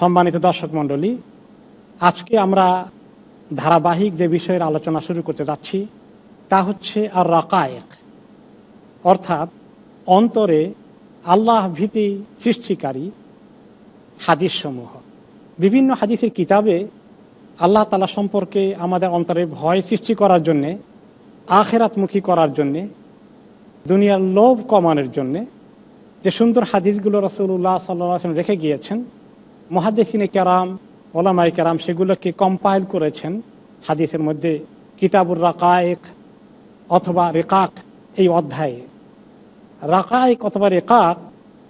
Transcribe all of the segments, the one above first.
সম্মানিত দর্শক মণ্ডলী, আজকে আমরা ধারাবাহিক যে বিষয়ের আলোচনা শুরু করতে যাচ্ছি, তা হচ্ছে আর রাকায়েক অর্থাৎ অন্তরে আল্লাহ ভীতি সৃষ্টিকারী হাদিসসমূহ। বিভিন্ন হাদিসের কিতাবে আল্লাহ তালা সম্পর্কে আমাদের অন্তরে ভয় সৃষ্টি করার জন্যে, আখেরাতমুখী করার জন্যে, দুনিয়ার লোভ কমানোর জন্যে যে সুন্দর হাদিসগুলো রসুল্লাহ সাল্লাম রেখে গিয়েছেন মহাদেশিনে কেরাম ওলামাই কেরাম সেগুলোকে কম্পাইল করেছেন। হাদিসের মধ্যে কিতাবুর রাকায়েক অথবা রেকাক এই অধ্যায়ে। রাকায়েক অথবা রেকাক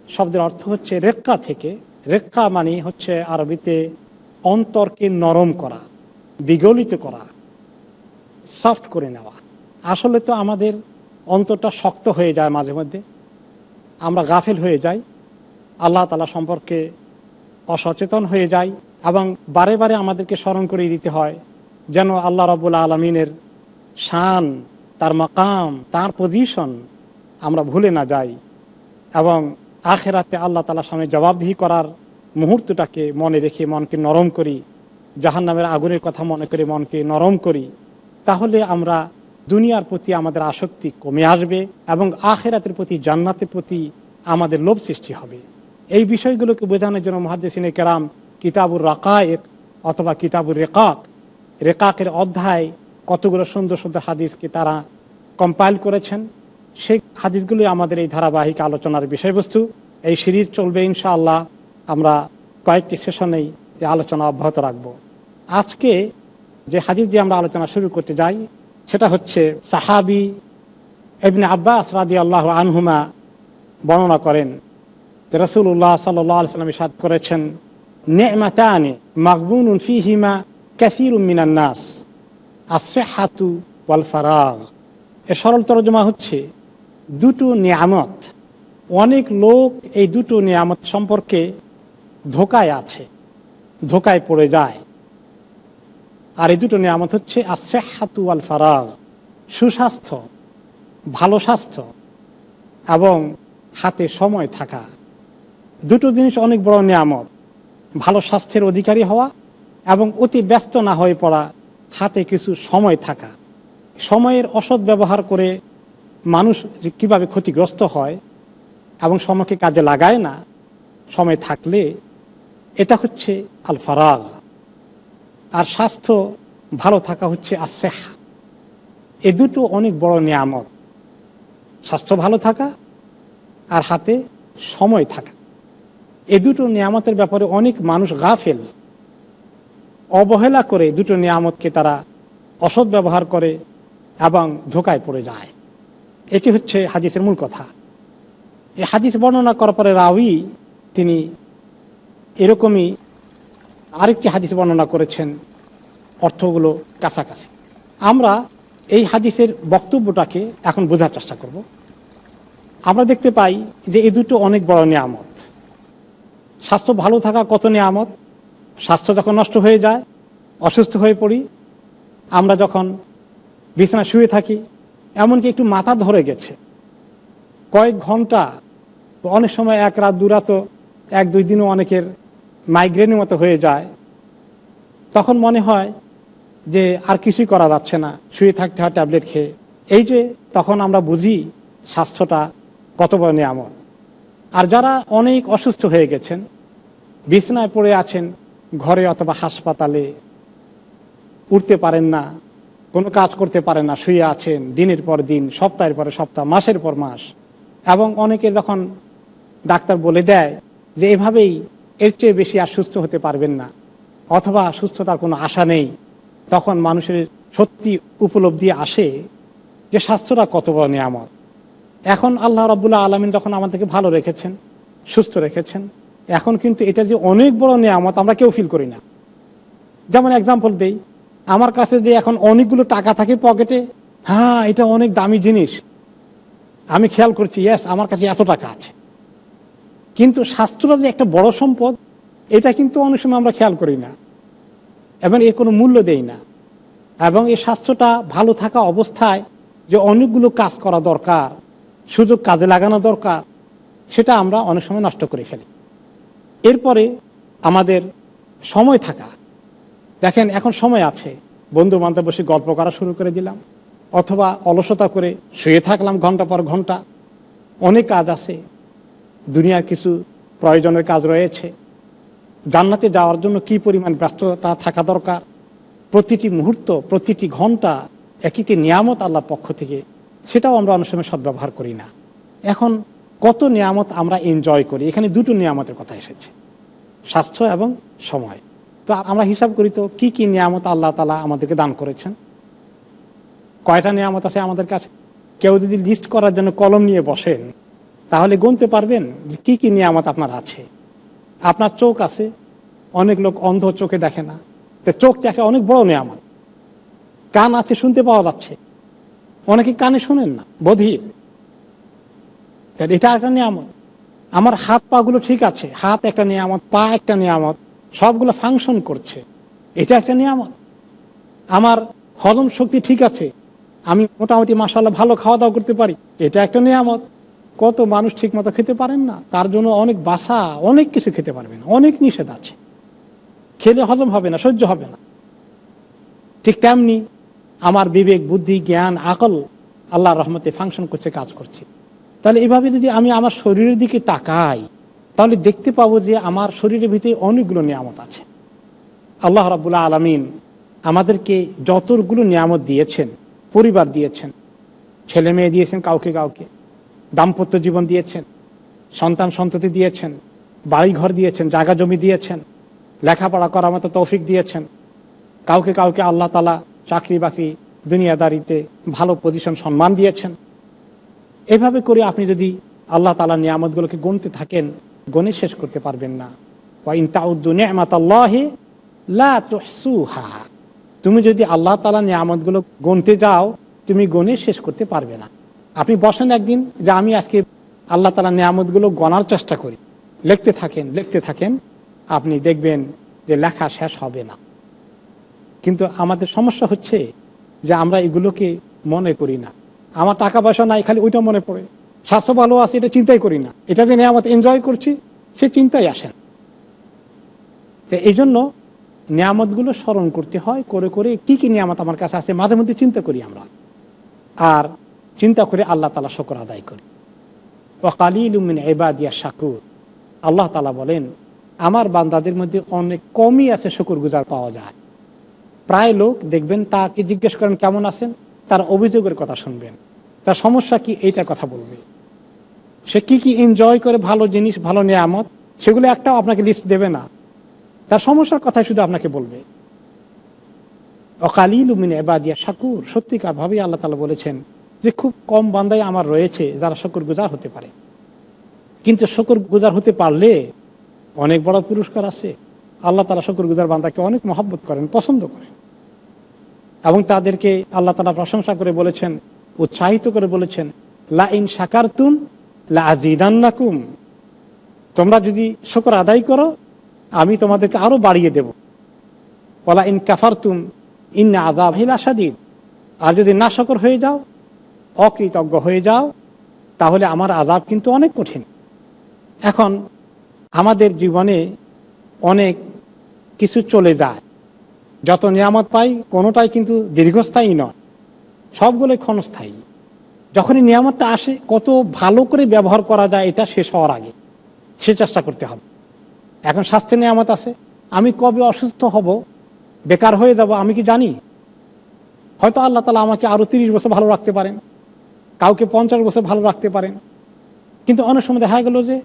শব্দের অর্থ হচ্ছে রেক্কা থেকে। রেক্কা মানে হচ্ছে আরবিতে অন্তরকে নরম করা, বিগলিত করা সফট করে নেওয়া। আসলে তো আমাদের অন্তরটা শক্ত হয়ে যায় মাঝে মধ্যে। আমরা গাফেল হয়ে যাই। আল্লাহ তালা সম্পর্কে অসচেতন হয়ে যাই এবং বারে বারে আমাদেরকে স্মরণ করে দিতে হয়, যেন আল্লাহ রবুল্লা আলমিনের শান, তার মাকাম, তার পজিশন আমরা ভুলে না যাই এবং আখেরাতে আল্লাহ তালার সামনে জবাবদিহি করার মুহূর্তটাকে মনে রেখে মনকে নরম করি জাহান নামের আগুনের কথা মনে করে মনকে নরম করি, তাহলে আমরা দুনিয়ার প্রতি আমাদের আসক্তি কমে আসবে এবং আখেরাতের প্রতি জান্নাতের প্রতি আমাদের লোভ সৃষ্টি হবে। এই বিষয়গুলোকে বোঝানোর জন্য মহাদ্দেসিনে কেরাম কিতাবুর রাকায়েক অথবা কিতাবুর রেকাক, রেকাকের অধ্যায় কতগুলো সুন্দর সুন্দর হাদিসকে তারা কম্পাইল করেছেন। সেই হাদিসগুলি আমাদের এই ধারাবাহিক আলোচনার বিষয়বস্তু। এই সিরিজ চলবে ইনশাআল্লাহ। আমরা কয়েকটি সেশনেই এই আলোচনা অব্যাহত রাখব। আজকে যে হাদিস দিয়ে আমরা আলোচনা শুরু করতে যাই, সেটা হচ্ছে সাহাবি এবনে আব্বাস রাদি আল্লাহ আনহুমা বর্ণনা করেন। রসুল্লাহ সাল্লাম সাদ করেছেন, নেমাতানে মাকবুন ফিহিমা ক্যাফির মিনান নাস আসে হাতু ওয়াল ফারাগ। এর সরল তরজমা হচ্ছে, দুটো নিয়ামত, অনেক লোক এই দুটো নিয়ামত সম্পর্কে ধোকায় আছে, ধোকায় পড়ে যায়। আর এই দুটো নিয়ামত হচ্ছে আসে হাতু আল ফারাগ, সুস্বাস্থ্য, ভালো স্বাস্থ্য এবং হাতে সময় থাকা। দুটো জিনিস অনেক বড় নিয়ামত। ভালো স্বাস্থ্যের অধিকারী হওয়া এবং অতি ব্যস্ত না হয়ে পড়া, হাতে কিছু সময় থাকা। সময়ের অসৎ ব্যবহার করে মানুষ যে কীভাবে ক্ষতিগ্রস্ত হয় এবং সময়কে কাজে লাগায় না, সময় থাকলে এটা হচ্ছে আল ফারাগ আর স্বাস্থ্য ভালো থাকা হচ্ছে আসেহ এ দুটো অনেক বড় নিয়ামত। স্বাস্থ্য ভালো থাকা আর হাতে সময় থাকা। এ দুটো নিয়ামতের ব্যাপারে অনেক মানুষ গাফেল। অবহেলা করে দুটো নিয়ামতকে তারা অসৎ ব্যবহার করে এবং ধোকায় পড়ে যায়। এটি হচ্ছে হাদিসের মূল কথা। এই হাদিস বর্ণনা করার পরে রাউি তিনি এরকমই আরেকটি হাদিস বর্ণনা করেছেন, অর্থগুলো কাছাকাছি। আমরা এই হাদিসের বক্তব্যটাকে এখন বোঝার চেষ্টা করব। আমরা দেখতে পাই যে এই দুটো অনেক বড় নিয়ামত। স্বাস্থ্য ভালো থাকা কত নিয়ামত? স্বাস্থ্য যখন নষ্ট হয়ে যায়, অসুস্থ হয়ে পড়ি, আমরা যখন বিছানা শুয়ে থাকি, এমনকি একটু মাথা ধরে গেছে। কয়েক ঘণ্টা, অনেক সময় এক রাত, দু রাতও, এক, দুই দিনও অনেকের মাইগ্রেনের মতো হয়ে যায়। তখন মনে হয় যে আর কিছুই করা যাচ্ছে না, শুয়ে থাকতে হয় ট্যাবলেট খেয়ে। এই যে তখন আমরা বুঝি স্বাস্থ্যটা কত বড় নিয়ামত। আর যারা অনেক অসুস্থ হয়ে গেছেন, বিছনায় পড়ে আছেন, ঘরে অথবা হাসপাতালে, উঠতে পারেন না, কোনো কাজ করতে পারেন না, শুয়ে আছেন, দিনের পর দিন, সপ্তাহের পরে সপ্তাহ, মাসের পর মাস। এবং অনেকে যখন ডাক্তার বলে দেয় যে এভাবেই এর চেয়ে বেশি আর সুস্থ হতে পারবেন না, অথবা সুস্থতার কোনো আশা নেই, তখন মানুষের সত্যি উপলব্ধি আসে যে স্বাস্থ্যটা কত বড় নিয়ামত। এখন আল্লাহ রবুল্লাহ আলমিন যখন আমাদেরকে ভালো রেখেছেন, সুস্থ রেখেছেন, এখন কিন্তু এটা যে অনেক বড় নিয়ামত আমরা কেউ ফিল করি না। যেমন এক্সাম্পল দেই, আমার কাছে যে এখন অনেকগুলো টাকা থাকে পকেটে হ্যাঁ এটা অনেক দামি জিনিস। আমি খেয়াল করছি ইয়াস আমার কাছে এত টাকা আছে। কিন্তু স্বাস্থ্যটা যে একটা বড় সম্পদ, এটা কিন্তু অনেক সময় আমরা খেয়াল করি না। এবং এর কোনো মূল্য দেই না। এবং এই স্বাস্থ্যটা ভালো থাকা অবস্থায় যে অনেকগুলো কাজ করা দরকার। সুযোগ কাজে লাগানো দরকার, সেটা আমরা অনেক সময় নষ্ট করে ফেলি। এরপরে আমাদের সময় থাকা। দেখেন, এখন সময় আছে। বন্ধু বান্ধব বসে গল্প করা শুরু করে দিলাম, অথবা অলসতা করে শুয়ে থাকলাম ঘণ্টা পর ঘণ্টা। অনেক কাজ আছে। দুনিয়ার কিছু প্রয়োজনের কাজ রয়েছে। জান্নাতে যাওয়ার জন্য কি পরিমাণ ব্যস্ততা থাকা দরকার? প্রতিটি মুহূর্ত, প্রতিটি ঘণ্টা একইটি নিয়ামত আল্লাহর পক্ষ থেকে সেটাও আমরা অনেক সময় সদ্ব্যবহার করি না। এখন কত নিয়ামত আমরা এনজয় করি, এখানে দুটো নিয়ামতের কথা এসেছে। স্বাস্থ্য এবং সময়। তো আমরা হিসাব করি তো, কী কী নিয়ামত আল্লাহ তালা আমাদেরকে দান করেছেন? কয়টা নিয়ামত আছে আমাদের কাছে? কেউ যদি লিস্ট করার জন্য কলম নিয়ে বসেন, তাহলে গুনতে পারবেন যে কী কী নিয়ামত আপনার আছে। আপনার চোখ আছে, অনেক লোক অন্ধ চোখে দেখে না। তো চোখটা একটা অনেক বড় নিয়ামত। কান আছে শুনতে পাওয়া যাচ্ছে। অনেকে কানে শোনেন না, বধির। এটা একটা নিয়ামত। আমার হাত পাগুলো ঠিক আছে, হাত একটা নিয়ামত, পা একটা নিয়ামত, সবগুলো ফাংশন করছে। এটা একটা নিয়ামত। আমার হজম শক্তি ঠিক আছে, আমি মোটামুটি মাসাল্লাহ ভালো খাওয়া দাওয়া করতে পারি, এটা একটা নিয়ামত। কত মানুষ ঠিক মতো খেতে পারেন না, তার জন্য অনেক বাসা, অনেক কিছু খেতে পারবেন অনেক নিষেধ আছে। খেলে হজম হবে না, সহ্য হবে না। ঠিক তেমনি আমার বিবেক, বুদ্ধি, জ্ঞান, আকল আল্লাহ রহমতে ফাংশন করছে, কাজ করছে। তাহলে এভাবে যদি আমি আমার শরীরের দিকে তাকাই, তাহলে দেখতে পাবো যে আমার শরীরের ভিতরে অনেকগুলো নিয়ামত আছে। আল্লাহ রাবুল্লাহ আলমিন আমাদেরকে যতগুলো নিয়ামত দিয়েছেন, পরিবার দিয়েছেন, ছেলে মেয়ে দিয়েছেন কাউকে কাউকে, দাম্পত্য জীবন দিয়েছেন, সন্তান সন্ততি দিয়েছেন বাড়ি ঘর দিয়েছেন, জায়গা জমি দিয়েছেন, লেখাপড়া করার মতো তৌফিক দিয়েছেন, কাউকে কাউকে আল্লাহ তালা চাকরি বাকরি দুনিয়াদারিতে ভালো পজিশন সম্মান দিয়েছেন। এভাবে করে আপনি যদি আল্লাহ তালা নিয়ামতগুলোকে গুনতে থাকেন গণে শেষ করতে পারবেন না। তুমি যদি আল্লাহ তালা নিয়ামতগুলো গুনতে যাও, তুমি গণে শেষ করতে পারবে না। আপনি বসেন একদিন যে আমি আজকে আল্লাহ তালা নিয়ামতগুলো গণার চেষ্টা করি। লিখতে থাকেন লিখতে থাকেন, আপনি দেখবেন যে লেখা শেষ হবে না। কিন্তু আমাদের সমস্যা হচ্ছে যে আমরা এগুলোকে মনে করি না। আমার টাকা পয়সা নাই, খালি ওইটা মনে পড়ে। স্বাস্থ্য ভালো আছে, এটা চিন্তাই করি না। এটা যে নিয়ামত এনজয় করছি, সে চিন্তাই আসেন তো এই জন্য নিয়ামতগুলো স্মরণ করতে হয়, করে করে কি কি নিয়ামত আমার কাছে আছে, মাঝে মধ্যে চিন্তা করি আমরা। আর চিন্তা করে আল্লাহ তালা শকর আদায় করি। ওকালিলুমিন এবাদিয়া শাকুর। আল্লাহ তালা বলেন, আমার বান্দাদের মধ্যে অনেক কমই আছে শুকুর গুজার পাওয়া যায়। প্রায় লোক দেখবেন তাকে জিজ্ঞেস করেন, কেমন আছেন? তার অভিযোগের কথা শুনবেন। তার সমস্যা কি? এইটার কথা বলবে। সে কি কি এনজয় করে ভালো জিনিস, ভালো নিয়ামত, সেগুলো একটাও আপনাকে লিস্ট দেবে না। তার সমস্যার কথাই শুধু আপনাকে বলবে। অকালিল উমিন এবাদিয়া শাকুর। সত্যিকার ভাবেই আল্লাহ তালা বলেছেন যে, খুব কম বান্দাই আমার রয়েছে যারা শকর গুজার হতে পারে। কিন্তু শকর গুজার হতে পারলে অনেক বড় পুরস্কার আছে। আল্লাহ তালা শকর গুজার বান্দাকে অনেক মহব্বত করেন, পছন্দ করেন। এবং তাদেরকে আল্লাহ তালা প্রশংসা করে বলেছেন, উৎসাহিত করে বলেছেন লা ইন সাকার তুম লা আজিদান্নাকুম তোমরা যদি শকর আদায় করো, আমি তোমাদেরকে আরও বাড়িয়ে দেব। বলা ইন কাফার তুম ইন আদাব হিল আসাদিদ আর যদি না শকর হয়ে যাও, অকৃতজ্ঞ হয়ে যাও, তাহলে আমার আজাব কিন্তু অনেক কঠিন। এখন আমাদের জীবনে অনেক কিছু চলে যায়। যত নিয়ামত পাই, কোনোটাই কিন্তু দীর্ঘস্থায়ী নয়। সবগুলোই ক্ষণস্থায়ী। যখনই নিয়ামতটা আসে, কত ভালো করে ব্যবহার করা যায়, এটা শেষ হওয়ার আগে। সে চেষ্টা করতে হবে। এখন স্বাস্থ্যের নিয়ামত আছে। আমি কবে অসুস্থ হব, বেকার হয়ে যাব, আমি কি জানি? হয়তো আল্লাহ তালা আমাকে আরও তিরিশ বছর ভালো রাখতে পারেন, কাউকে পঞ্চাশ বছর ভালো রাখতে পারেন। কিন্তু অনেক সময় দেখা গেল যে,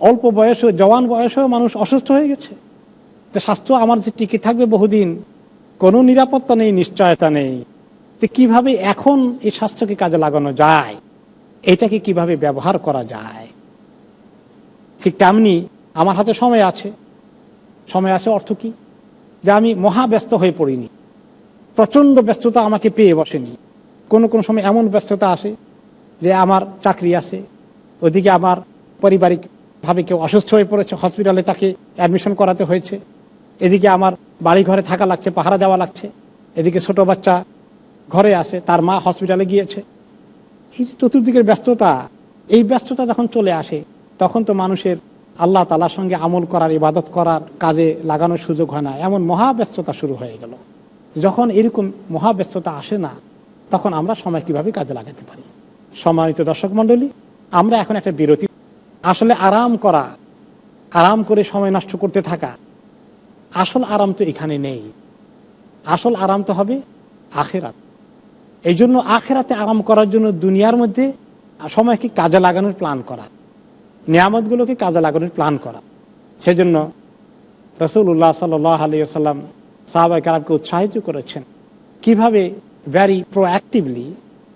অল্প বয়সে জওয়ান বয়সেও মানুষ অসুস্থ হয়ে গেছে। তো স্বাস্থ্য আমার যে টিকে থাকবে বহুদিন, কোনো নিরাপত্তা নেই, নিশ্চয়তা নেই। তো কীভাবে এখন এই স্বাস্থ্যকে কাজে লাগানো যায়? এটাকে কীভাবে ব্যবহার করা যায়? ঠিক তেমনি আমার হাতে সময় আছে। সময় আছে অর্থ কি? যে আমি মহা ব্যস্ত হয়ে পড়িনি। প্রচণ্ড ব্যস্ততা আমাকে পেয়ে বসেনি। কোনো কোনো সময় এমন ব্যস্ততা আসে যে আমার চাকরি আছে, ওদিকে আমার পারিবারিকভাবে কেউ অসুস্থ হয়ে পড়েছে, হসপিটালে তাকে অ্যাডমিশন করাতে হয়েছে। এদিকে আমার বাড়ি ঘরে থাকা লাগছে, পাহারা দেওয়া লাগছে। এদিকে ছোট বাচ্চা ঘরে আছে, তার মা হসপিটালে গিয়েছে। এই যে চতুর্দিকের ব্যস্ততা, এই ব্যস্ততা যখন চলে আসে, তখন তো মানুষের আল্লাহ তালার সঙ্গে আমল করার, ইবাদত করার কাজে লাগানোর সুযোগ হয় না। এমন মহাব্যস্ততা শুরু হয়ে গেল। যখন এরকম মহাব্যস্ততা আসে না, তখন আমরা সময় কীভাবে কাজে লাগাতে পারি? সম্মানিত দর্শক মণ্ডলী, আমরা এখন একটা বিরতি। আসলে আরাম করা, আরাম করে সময় নষ্ট করতে থাকা আসল আরাম তো এখানে নেই। আসল আরাম তো হবে আখেরাত। এই জন্য আখেরাতে আরাম করার জন্য দুনিয়ার মধ্যে সময়কে কাজে লাগানোর প্ল্যান করা। নিয়ামতগুলোকে কাজে লাগানোর প্ল্যান করা। সেজন্য রসুল্লাহ সাল আলী সাল্লাম সাহাবাই কারামকে উৎসাহিত করেছেন, কীভাবে ভ্যারি প্রোঅ্যাক্টিভলি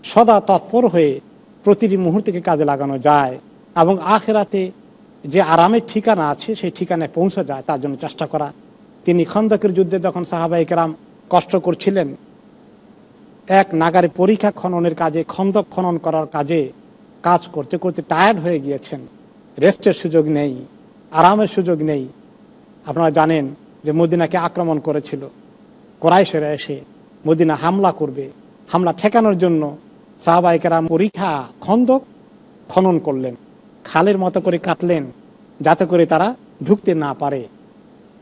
সদা তৎপর হয়ে প্রতিটি মুহূর্তকে কাজে লাগানো যায় এবং আখেরাতে যে আরামের ঠিকানা আছে, সেই ঠিকানায় পৌঁছে যায়, তার জন্য চেষ্টা করা। তিনি খন্দকের যুদ্ধে যখন সাহাবাই কেরাম কষ্ট করছিলেন, এক নাগারে পরীক্ষা খননের কাজে, খন্দক খনন করার কাজে কাজ করতে করতে টায়ার্ড হয়ে গিয়েছেন। রেস্টের সুযোগ নেই, আরামের সুযোগ নেই। আপনারা জানেন যে মদিনাকে আক্রমণ করেছিল। কোরাইশেরা এসে মদিনা হামলা করবে। হামলা ঠেকানোর জন্য সাহাবাইকেরাম পরীক্ষা, খন্দক খনন করলেন। খালের মতো করে কাটলেন, যাতে করে তারা ঢুকতে না পারে।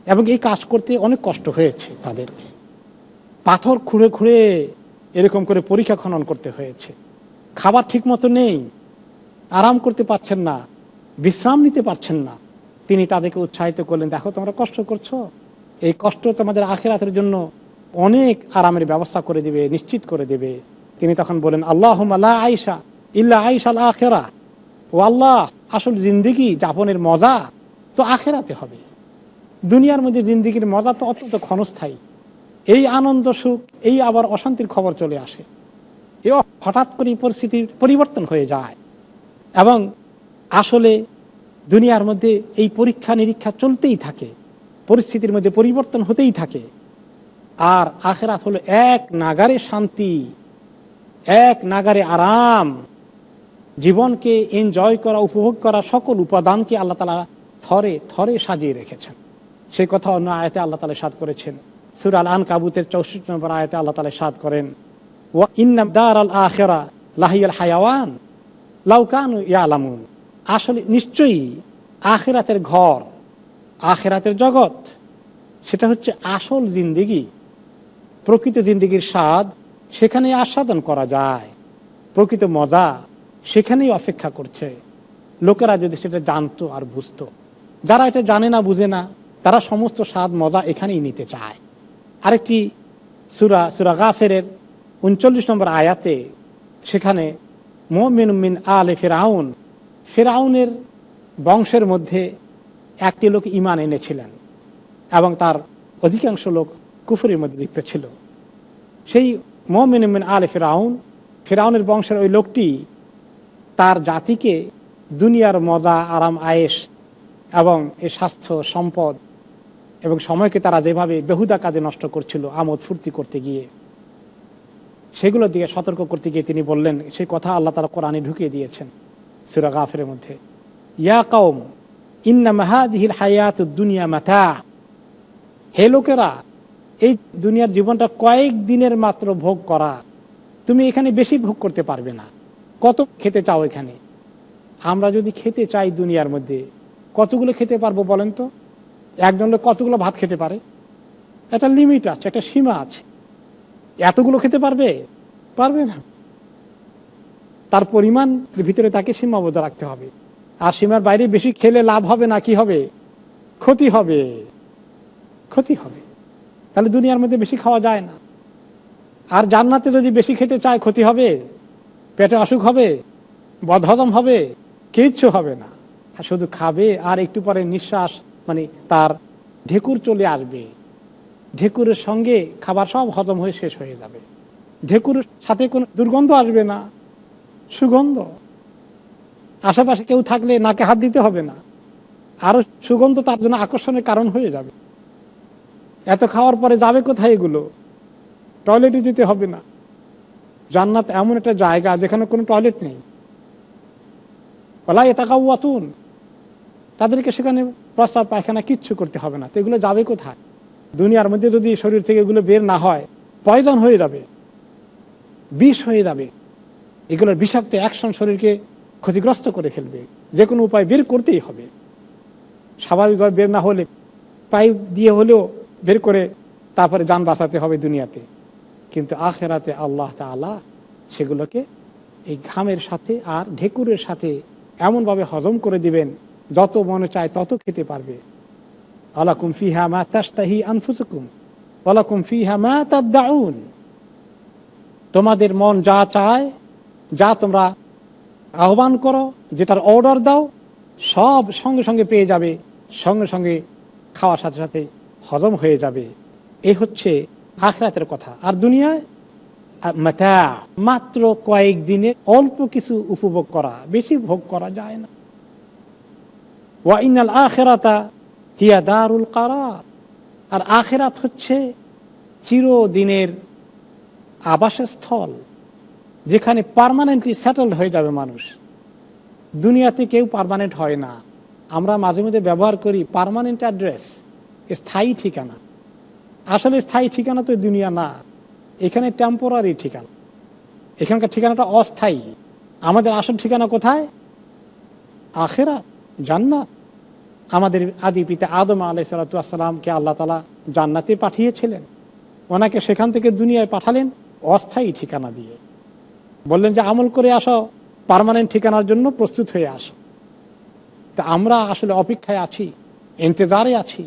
এবং এই কাজ করতে অনেক কষ্ট হয়েছে তাদেরকে। পাথর খুঁড়ে খুঁড়ে এরকম করে পরীক্ষা খনন করতে হয়েছে। খাবার ঠিক মতো নেই, আরাম করতে পারছেন না, বিশ্রাম নিতে পারছেন না। তিনি তাদেরকে উৎসাহিত করলেন, দেখো তোমরা কষ্ট করছ। এই কষ্ট তোমাদের আখেরাতের জন্য অনেক আরামের ব্যবস্থা করে দিবে, নিশ্চিত করে দেবে। তিনি তখন বলেন আল্লাহ আইসা ইল্লা আইসা আখেরা। ও আল্লাহ, আসল জিন্দিগি যাপনের মজা তো আখেরাতে হবে। দুনিয়ার মধ্যে জিন্দিগির মজা তো অত্যন্ত ক্ষণস্থায়ী। এই আনন্দ, সুখ, এই আবার অশান্তির খবর চলে আসে। এ হঠাৎ করে পরিস্থিতির পরিবর্তন হয়ে যায়। এবং আসলে দুনিয়ার মধ্যে এই পরীক্ষা নিরীক্ষা চলতেই থাকে। পরিস্থিতির মধ্যে পরিবর্তন হতেই থাকে। আর আখেরাত হলো এক নাগারে শান্তি, এক নাগারে আরাম। জীবনকে এনজয় করা, উপভোগ করা সকল উপাদানকে আল্লাহ তালা থরে থরে সাজিয়ে রেখেছেন। সেই কথা অন্য আয়তে আল্লাহ তালা সাদ করেছেন। সুর আল আন কাবুতের চৌষট্টি নম্বর আয়তে আল্লাহ তালা সাদ করেন ও ইন্নামদার আল আখেরা লাহিয়াল হায়াওয়ান লাউকান ইয়ালামুন। আসলে নিশ্চয়ই আখেরাতের ঘর, আখেরাতের জগৎ, সেটা হচ্ছে আসল জিন্দিগি, প্রকৃত জিন্দিগির স্বাদ সেখানে আস্বাদন করা যায়। প্রকৃত মজা, সেখানেই অপেক্ষা করছে। লোকেরা যদি সেটা জানতো আর বুঝতো। যারা এটা জানে না, বুঝে না তারা সমস্ত স্বাদ, মজা এখানেই নিতে চায়। আরেকটি সুরা সুরা গাফেরের উনচল্লিশ নম্বর আয়াতে সেখানে মোমিন মিন আলে ফেরাউন, ফেরাউনের বংশের মধ্যে একটি লোক ইমান এনেছিলেন এবং তার অধিকাংশ লোক কুফুরের মধ্যে লিপ্ত ছিল। সেই মোমিন মিন আলে ফেরাউন, ফেরাউনের বংশের ওই লোকটি তার জাতিকে দুনিয়ার মজা, আরাম আয়েস এবং এ স্বাস্থ্য, সম্পদ এবং সময়কে তারা যেভাবে বেহুদা কাজে নষ্ট করছিল, আমোদ ফুর্তি করতে গিয়ে। সেগুলোর দিকে সতর্ক করতে গিয়ে তিনি বললেন সেই কথা আল্লাহ তালা কোরআনে ঢুকিয়ে দিয়েছেন, সুরা গাফের মধ্যে। ইয়া কৌম ইন্না মাহাদিহিল হায়াত দুনিয়া মাথা হে লোকেরা, এই দুনিয়ার জীবনটা কয়েক দিনের মাত্র ভোগ করা। তুমি এখানে বেশি ভোগ করতে পারবে না। কত খেতে চাও এখানে? আমরা যদি খেতে চাই দুনিয়ার মধ্যে, কতগুলো খেতে পারব বলেন তো? একজন লোক কতগুলো ভাত খেতে পারে? একটা লিমিট আছে, একটা সীমা আছে। এতগুলো খেতে পারবে? পারবে না। তার পরিমাণ ভিতরে তাকে সীমাবদ্ধ রাখতে হবে। আর সীমার বাইরে বেশি খেলে লাভ হবে না, কি হবে? ক্ষতি হবে। ক্ষতি হবে। তাহলে দুনিয়ার মধ্যে বেশি খাওয়া যায় না। আর জান্নাতে যদি বেশি খেতে চায়, ক্ষতি হবে? পেটে অসুখ হবে? বদহজম হবে? কিচ্ছু হবে না। শুধু খাবে আর একটু পরে নিঃশ্বাস মানে তার ঢেকুর চলে আসবে। ঢেকুরের সঙ্গে খাবার সব হজম হয়ে শেষ হয়ে যাবে। ঢেকুরের সাথে কোনো দুর্গন্ধ আসবে না, সুগন্ধ। আশেপাশে কেউ থাকলে নাকে হাত দিতে হবে না। আরও সুগন্ধ তার জন্য আকর্ষণের কারণ হয়ে যাবে। এত খাওয়ার পরে যাবে কোথায় এগুলো? টয়লেটে যেতে হবে না। জান্নাত এমন একটা জায়গা যেখানে কোনো টয়লেট নেই। বলা এতাকাউয়াতুন তাদেরকে সেখানে প্রস্রাব, পায়খানা কিচ্ছু করতে হবে না। তো এগুলো যাবে কোথায়? দুনিয়ার মধ্যে যদি শরীর থেকে এগুলো বের না হয়, পয়জন হয়ে যাবে, বিষ হয়ে যাবে। এগুলোর বিষাক্ত অ্যাকশন শরীরকে ক্ষতিগ্রস্ত করে ফেলবে। যে কোনো উপায় বের করতেই হবে। স্বাভাবিকভাবে বের না হলে পাইপ দিয়ে হলেও বের করে তারপরে যান বাঁচাতে হবে দুনিয়াতে। কিন্তু আখেরাতে আল্লাহ তালা সেগুলোকে এই ঘামের সাথে আর ঢেকুরের সাথে এমনভাবে হজম করে দিবেন যত মনে চায় তত খেতে পারবে। আলাকুম ফিহা মা তাস্তাহি আনফুসুকুম, ওয়ালাকুম ফিহা মা তাদ্দাউন তোমাদের মন যা চায়, যা তোমরা আহ্বান করো, যেটার অর্ডার দাও, সব সঙ্গে সঙ্গে পেয়ে যাবে, সঙ্গে সঙ্গে খাওয়ার সাথে সাথে হজম হয়ে যাবে। এই হচ্ছে আখরাতের কথা। আর দুনিয়ায় মাত্র কয়েক দিনে অল্প কিছু উপভোগ করা, বেশি ভোগ করা যায় না। ওয়াইনাল আখেরাতা হিয়া দারুল কারার। আর আখেরাত হচ্ছে চিরদিনের আবাসস্থল, যেখানে পার্মানেন্টলি সেটেলড হয়ে যাবে মানুষ। দুনিয়াতে কেউ পার্মানেন্ট হয় না। আমরা মাঝে মধ্যে ব্যবহার করি পার্মানেন্ট অ্যাড্রেস স্থায়ী ঠিকানা। আসলে স্থায়ী ঠিকানা তো দুনিয়া না, এখানে টেম্পোরারি ঠিকানা। এখানকার ঠিকানাটা অস্থায়ী। আমাদের আসল ঠিকানা কোথায়? আখেরা জান্নাত। আমাদের আদি পিতা আদম আলাই সালাতামকে আল্লাহ তালা জান্নাতে পাঠিয়েছিলেন। ওনাকে সেখান থেকে দুনিয়ায় পাঠালেন অস্থায়ী ঠিকানা দিয়ে। বললেন যে, আমল করে আসো, পার্মানেন্ট ঠিকানার জন্য প্রস্তুত হয়ে আসো। তা আমরা আসলে অপেক্ষায় আছি, ইন্তজারে আছি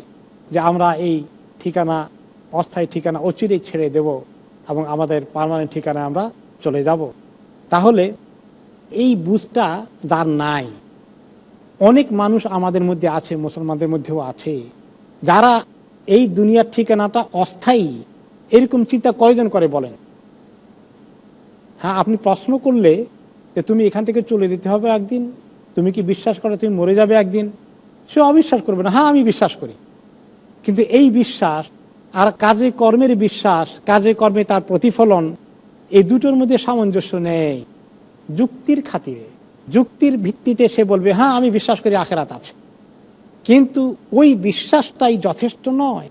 যে আমরা এই ঠিকানা, অস্থায়ী ঠিকানা অচিরেই ছেড়ে দেব এবং আমাদের পার্মানেন্ট ঠিকানায় আমরা চলে যাব। তাহলে এই বুঝটা যার নাই। অনেক মানুষ আমাদের মধ্যে আছে, মুসলমানদের মধ্যেও আছে, যারা এই দুনিয়ার ঠিকানাটা অস্থায়ী। এরকম চিন্তা কয়জন করে বলেন? হ্যাঁ আপনি প্রশ্ন করলে যে তুমি এখান থেকে চলে যেতে হবে একদিন, তুমি কি বিশ্বাস করো তুমি মরে যাবে একদিন? সে অবিশ্বাস করবে না হ্যাঁ আমি বিশ্বাস করি। কিন্তু এই বিশ্বাস আর কাজে কর্মের বিশ্বাস, কাজে কর্মে তার প্রতিফলন, এই দুটোর মধ্যে সামঞ্জস্য নেই। যুক্তির খাতিরে। যুক্তির ভিত্তিতে সে বলবে হ্যাঁ আমি বিশ্বাস করি আখেরাত আছে। কিন্তু ওই বিশ্বাসটাই যথেষ্ট নয়।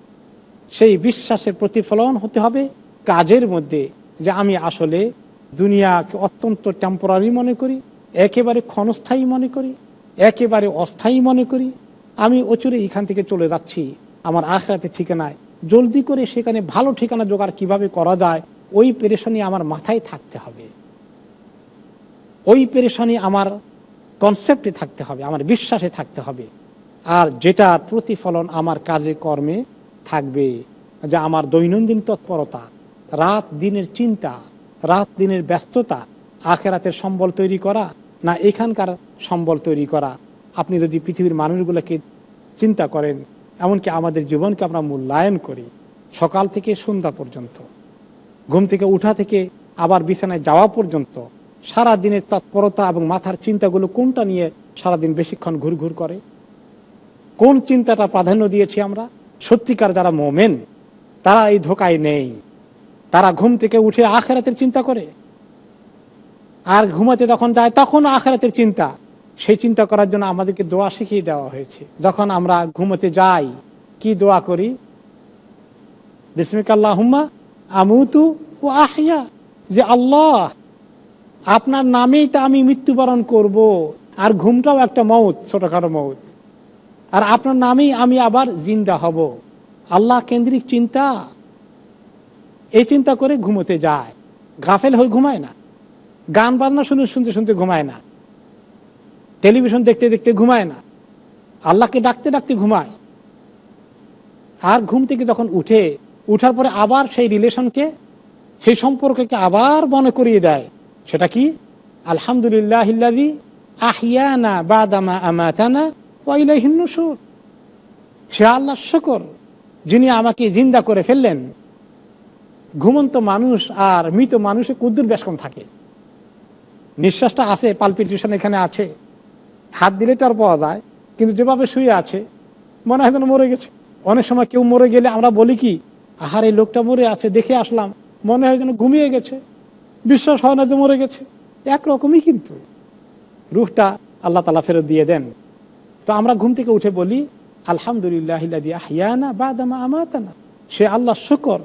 সেই বিশ্বাসের প্রতিফলন হতে হবে কাজের মধ্যে যে আমি আসলে দুনিয়াকে অত্যন্ত টেম্পোরারি মনে করি, একেবারে ক্ষণস্থায়ী মনে করি, একেবারে অস্থায়ী মনে করি। আমি অচুরে এখান থেকে চলে যাচ্ছি, আমার আখরাতে ঠিকানায়। জলদি করে সেখানে ভালো ঠিকানা জোগাড় কীভাবে করা যায়, ওই পেরেশানি আমার মাথায় থাকতে হবে। ওই পেরেশানি আমার কনসেপ্টে থাকতে হবে, আমার বিশ্বাসে থাকতে হবে। আর যেটার প্রতিফলন আমার কাজে কর্মে থাকবে, যে আমার দৈনন্দিন তৎপরতা, রাত দিনের চিন্তা, রাত দিনের ব্যস্ততা, আখেরাতের সম্বল তৈরি করা, না এখানকার সম্বল তৈরি করা। আপনি যদি পৃথিবীর মানুষগুলোকে চিন্তা করেন, এমনকি আমাদের জীবনকে আমরা মূল্যায়ন করি, সকাল থেকে সন্ধ্যা পর্যন্ত, ঘুম থেকে উঠা থেকে আবার বিছানায় যাওয়া পর্যন্ত সারা দিনের তৎপরতা এবং মাথার চিন্তাগুলো কোনটা নিয়ে সারাদিন বেশিক্ষণ ঘুরঘুর করে? কোন চিন্তাটা প্রাধান্য দিয়েছি আমরা? সত্যিকার যারা মোমেন, তারা এই ধোকায় নেই। তারা ঘুম থেকে উঠে আখেরাতের চিন্তা করে। আর ঘুমাতে যখন যায়, তখন আখেরাতের চিন্তা। সেই চিন্তা করার জন্য আমাদেরকে দোয়া শিখিয়ে দেওয়া হয়েছে। যখন আমরা ঘুমোতে যাই, কি দোয়া করি? বিসমিকাল্লাহ হুম্মা আমুতু ও আহিয়া যে আল্লাহ আপনার নামেই তো আমি মৃত্যুবরণ করব, আর ঘুমটাও একটা মৌত, ছোটখাটো মৌত। আর আপনার নামেই আমি আবার জিন্দা হব। আল্লাহ কেন্দ্রিক চিন্তা। এই চিন্তা করে ঘুমোতে যায়। গাফেল হয়ে ঘুমায় না। গান বাজনা শুনে শুনতে শুনতে ঘুমায় না। টেলিভিশন দেখতে দেখতে ঘুমায় না। আল্লাহকে ডাকতে ডাকতে ঘুমায়। আর ঘুম থেকে যখন উঠে, উঠার পরে আবার সেই রিলেশনকে, সেই সম্পর্ককে আবার মনে করিয়ে দেয়। সেটা কি? আলহামদুলিল্লাহ আহিয়ানা বাদামা আমাতানা ওয়াইলাইহিন নুশুর। সে আল্লাহ শকর, যিনি আমাকে জিন্দা করে ফেললেন। ঘুমন্ত মানুষ আর মৃত মানুষে কুদ্দুর বেশকম থাকে। নিঃশ্বাসটা আছে পালপিটেশন এখানে আছে। হাত দিলে তার পাওয়া যায়, কিন্তু যেভাবে শুয়ে আছে, মনে হয় যেন মরে গেছে। অনেক সময় কেউ মরে গেলে আমরা বলি কি, আহার এই লোকটা মরে আছে, দেখে আসলাম। মনে হয় যেন ঘুমিয়ে গেছে। বিশ্বাস হয় না যে মরে গেছে। একরকমই কিন্তু রুহটা আল্লাহ তালা ফেরত দিয়ে দেন। তো আমরা ঘুম থেকে উঠে বলি, আলহামদুলিল্লাহ আহিয়ানা বাদামা আমাতানা। সে আল্লাহ শুকর,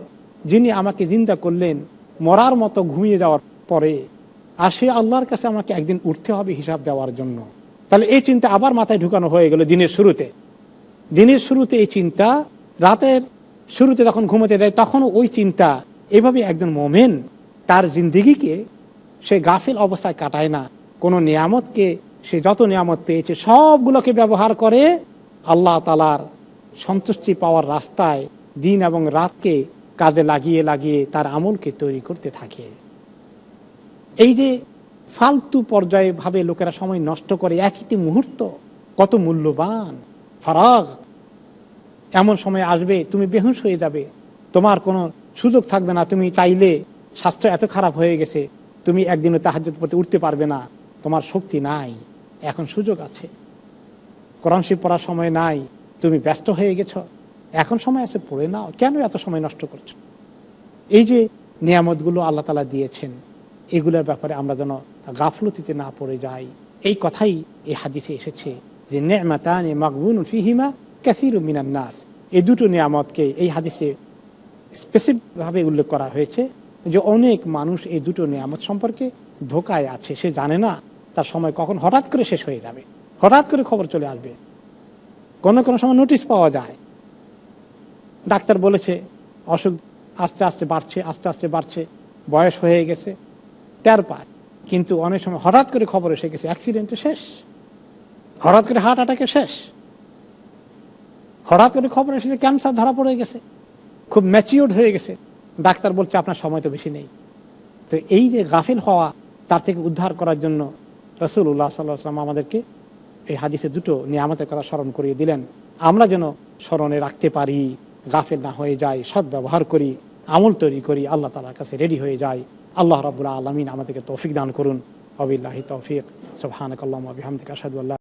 যিনি আমাকে জিন্দা করলেন, মরার মতো ঘুমিয়ে যাওয়ার পরে, আর সে আল্লাহর কাছে আমাকে একদিন উঠতে হবে হিসাব দেওয়ার জন্য। তাহলে এই চিন্তা আবার মাথায় ঢুকানো হয়ে গেল দিনের শুরুতে। দিনের শুরুতে এই চিন্তা, রাতের শুরুতে যখন ঘুমোতে দেয় তখনও ওই চিন্তা এভাবে একজন মোমেন তার জিন্দিগিকে সে গাফিল অবস্থায় কাটায় না। কোনো নিয়ামতকে, সে যত নিয়ামত পেয়েছে, সবগুলোকে ব্যবহার করে আল্লাহ তালার সন্তুষ্টি পাওয়ার রাস্তায় দিন এবং রাতকে কাজে লাগিয়ে লাগিয়ে তার আমলকে তৈরি করতে থাকে। এই যে ফালতু পর্যায়ে ভাবে লোকেরা সময় নষ্ট করে এক একটি মুহূর্ত কত মূল্যবান, ফারাগ। এমন সময় আসবে, তুমি বেহুশ হয়ে যাবে, তোমার কোনো সুযোগ থাকবে না, তুমি চাইলে স্বাস্থ্য এত খারাপ হয়ে গেছে, তুমি একদিনও তাহাজত পড়তে উঠতে পারবে না। তোমার শক্তি নাই। এখন সুযোগ আছে। কোরআন শিব পড়ার সময় নাই। তুমি ব্যস্ত হয়ে গেছো। এখন সময় আছে, পড়ে নাও। কেন এত সময় নষ্ট করছ? এই যে নিয়ামতগুলো আল্লাহ তালা দিয়েছেন, এগুলোর ব্যাপারে আমরা যেন গাফলতিতে না পড়ে যাই। এই কথাই এই হাদিসে এসেছে যে নেমাতানে মাকবুন ফিহিমা ক্যাসির মিনান নাস। এই দুটো নিয়ামতকে এই হাদিসে স্পেসিফিকভাবে উল্লেখ করা হয়েছে। যে অনেক মানুষ এই দুটো নিয়ামত সম্পর্কে ধোকায় আছে, সে জানে না তার সময় কখন হঠাৎ করে শেষ হয়ে যাবে, হঠাৎ করে খবর চলে আসবে। কোনো কোনো সময় নোটিশ পাওয়া যায়। ডাক্তার বলেছে, অসুখ আস্তে আস্তে বাড়ছে, আস্তে আস্তে বাড়ছে, বয়স হয়ে গেছে, টের পায়। কিন্তু অনেক সময় হঠাৎ করে খবর এসে গেছে অ্যাক্সিডেন্টে শেষ। হঠাৎ করে হার্ট অ্যাটাকে শেষ। হঠাৎ করে খবর এসেছে ক্যান্সার ধরা পড়ে গেছে। খুব ম্যাচিওর্ড হয়ে গেছে। ডাক্তার বলছে আপনার সময় তো বেশি নেই। তো এই যে গাফিল হওয়া, তার থেকে উদ্ধার করার জন্য রসুল্লাহ সাল্লাম আমাদেরকে এই হাদিসে দুটো নিয়ামতের কথা স্মরণ করিয়ে দিলেন। আমরা যেন স্মরণে রাখতে পারি, গাফিল না হয়ে যাই সৎ ব্যবহার করি, আমল তৈরি করি, আল্লাহ তালার কাছে রেডি হয়ে যাই। আল্লাহ রবুল্লাহ আলমিন আমাদেরকে তৌফিক দান করুন। অবিল্লাহি তৌফিক। সুবহানাকাল্লাহু ওয়া বিহামদিকা, আশহাদু আল্লা